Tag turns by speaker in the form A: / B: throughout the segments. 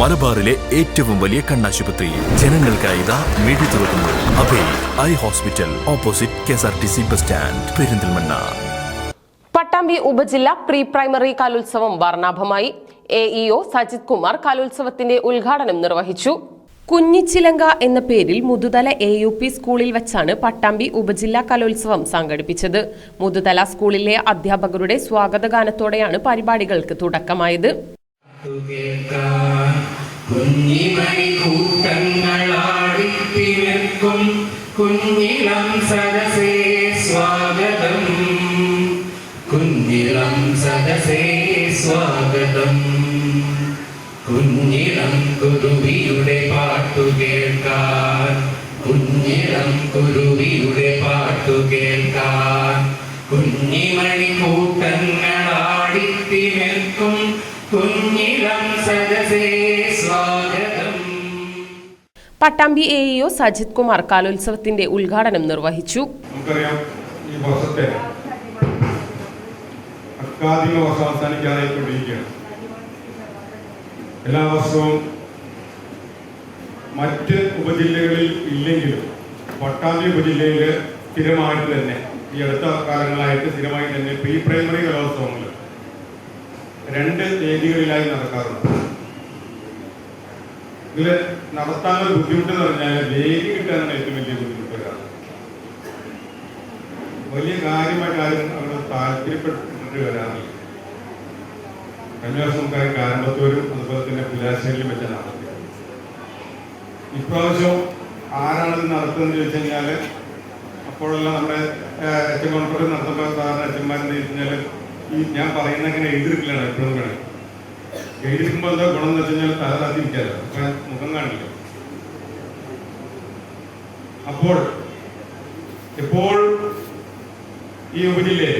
A: മലബാറിലെ ഏറ്റവും വലിയ കണ്ണാശുപത്രി. ജനങ്ങൾക്കായി ഇതാ മിഴി തുറക്കുന്നു. Abhay eye hospital opposite K S R T C bus stand Perinthalmanna.
B: Pattambi ഉപജില്ല പ്രീ പ്രൈമറി കലോത്സവം വർണാഭമായി. എ ഇഒ സജിത് കുമാർ കലോത്സവത്തിന്റെ ഉദ്ഘാടനം നിർവഹിച്ചു. കുഞ്ഞിച്ചിലങ്ക എന്ന പേരിൽ മുതുതല എ യു പി സ്കൂളിൽ വെച്ചാണ് പട്ടാമ്പി ഉപജില്ലാ കലോത്സവം സംഘടിപ്പിച്ചത്. മുതുതല സ്കൂളിലെ അധ്യാപകരുടെ സ്വാഗതഗാനത്തോടെയാണ് പരിപാടികൾക്ക് തുടക്കമായത്.
C: കുഞ്ഞിമണി കൂട്ടങ്ങളാടിത്തിനിൽക്കും കുഞ്ഞിളം സദസേ സ്വാഗതം. കുഞ്ഞിളം സദസേ സ്വാഗതം. കുഞ്ഞിളം കുരുവിയുടെ പാട്ടു കേൾക്കാൻ. കുഞ്ഞിളം കുരുവിയുടെ പാട്ടു കേൾക്കാൻ. കുഞ്ഞിമണി കൂട്ടങ്ങളാടിത്തിനിൽക്കും
B: പട്ടാമ്പി എ ഇഒ സജിത് കുമാർ കലോത്സവത്തിന്റെ ഉദ്ഘാടനം നിർവഹിച്ചു.
D: നമുക്കറിയാം ഈ വർഷത്തെ അക്കാദിക വർഷം എല്ലാ വർഷവും മറ്റ് ഉപജില്ലകളിൽ ഇല്ലെങ്കിലും പട്ടാമ്പി ഉപജില്ലയിൽ സ്ഥിരമായിട്ട് തന്നെ ഈ അടുത്ത കാലങ്ങളായിട്ട് സ്ഥിരമായി തന്നെ പ്രീ പ്രൈമറി കലോത്സവങ്ങൾ രണ്ട് വേദികളിലായി നടക്കാറുണ്ട്. ഇതിൽ നടത്താനുള്ള ബുദ്ധിമുട്ട് എന്ന് പറഞ്ഞാൽ വേഗം കിട്ടാനാണ് ഏറ്റവും വലിയ ബുദ്ധിമുട്ട് വലിയ കാര്യമായിട്ട് ആരും അവിടെ താല്പര്യപ്പെട്ടിട്ട് വരാറില്ല. കഴിഞ്ഞ വർഷം കാരമ്പത്തൂരും അതുപോലെ തന്നെ പുലാശ്ശേരിയിലും വെച്ച നടത്തി ഇപ്രാവശ്യം ആരാണ് ഇത് നടത്തുന്നത് ചോദിച്ചു കഴിഞ്ഞാൽ അപ്പോഴെല്ലാം നമ്മുടെ എച്ച് കോൺഫറൻസ് നടത്തുമ്പോൾ സാധാരണ അച്ഛന്മാരെന്ന് ചോദിച്ചു കഴിഞ്ഞാൽ ഈ ഞാൻ പറയുന്ന അങ്ങനെ എഴുതിയിരിക്കലാണ് എപ്പോഴും വേണം. എഴുതിയിരിക്കുമ്പോൾ എന്താ ഗുണം എന്ന് വെച്ച് കഴിഞ്ഞാൽ മുഖം കാണില്ല അപ്പോൾ ഇപ്പോൾ ഈ ഉപജില്ലയിൽ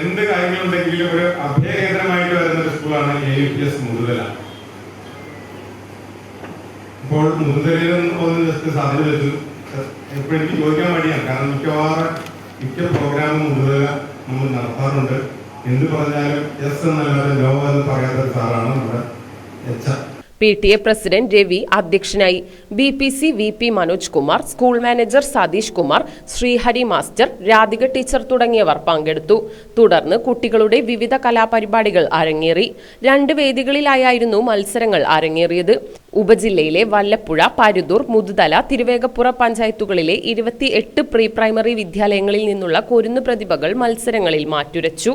D: എന്ത് കാര്യങ്ങളുണ്ടെങ്കിലും ഒരു അഭയകേന്ദ്രമായിട്ട് വരുന്ന ഒരു സ്കൂളാണ് A U P S Muthuthala ഇപ്പോൾ മുതുതലയിൽ ഒന്ന് സാധ്യത വെച്ചു. എപ്പോഴും ചോദിക്കാൻ വേണ്ടിയാണ് കാരണം മിക്കവാറും മിക്ക പ്രോഗ്രാമും മുതുതല നമ്മൾ നടത്താറുണ്ട്. എന്ത് പറഞ്ഞാലും എസ് എന്നല്ലാതെ നോ എന്ന് പറയാത്ത സാറാണ് നമ്മുടെ H
B: P T A president Ravi അധ്യക്ഷനായി. B P C V P Manoj Kumar school manager Satheesh Kumar Sreehari master Radhika teacher തുടങ്ങിയവർ പങ്കെടുത്തു. തുടർന്ന് കുട്ടികളുടെ വിവിധ കലാപരിപാടികൾ അരങ്ങേറി. രണ്ട് വേദികളിലായിരുന്നു മത്സരങ്ങൾ അരങ്ങേറിയത്. ഉപജില്ലയിലെ വല്ലപ്പുഴ പരുതൂർ മുതുതല തിരുവേഗപ്പുറ പഞ്ചായത്തുകളിലെ ഇരുപത്തിയെട്ട് പ്രീ പ്രൈമറി വിദ്യാലയങ്ങളിൽ നിന്നുള്ള കുരുന്നു പ്രതിഭകൾ മത്സരങ്ങളിൽ മാറ്റുരച്ചു.